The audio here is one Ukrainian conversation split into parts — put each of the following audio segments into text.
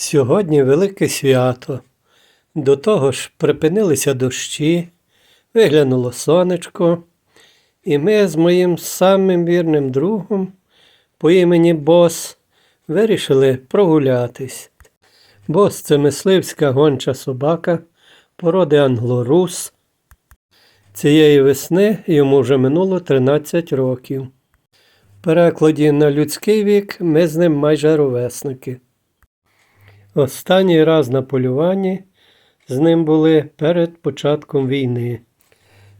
Сьогодні велике свято. До того ж припинилися дощі, виглянуло сонечко, і ми з моїм самим вірним другом по імені Бос вирішили прогулятись. Бос це мисливська гонча собака породи англорус. Цієї весни йому вже минуло 13 років. В перекладі на людський вік ми з ним майже ровесники. Останній раз на полюванні з ним були перед початком війни.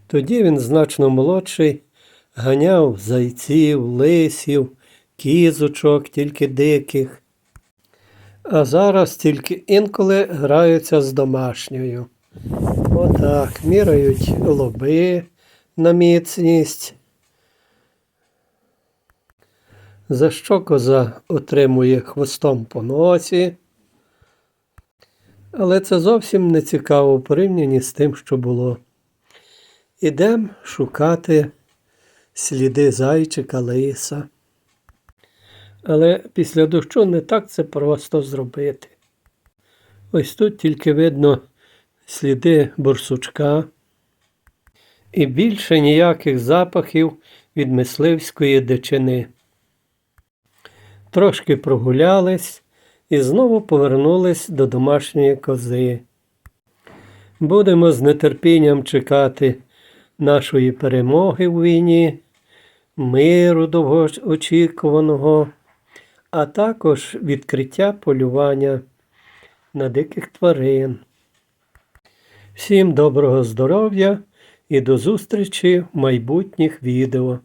Тоді він значно молодший, ганяв зайців, лисів, кізочок, тільки диких. А зараз тільки інколи граються з домашньою. Отак, мірають лоби на міцність. За що коза отримує хвостом по носі. Але це зовсім не цікаво в порівнянні з тим, що було. Ідемо шукати сліди зайчика лиса. Але після дощу не так це просто зробити. Ось тут тільки видно сліди борсучка і більше ніяких запахів від мисливської дичини. Трошки прогулялись і знову повернулись до домашньої кози. Будемо з нетерпінням чекати нашої перемоги у війні, миру довгоочікуваного, а також відкриття полювання на диких тварин. Всім доброго здоров'я і до зустрічі в майбутніх відео.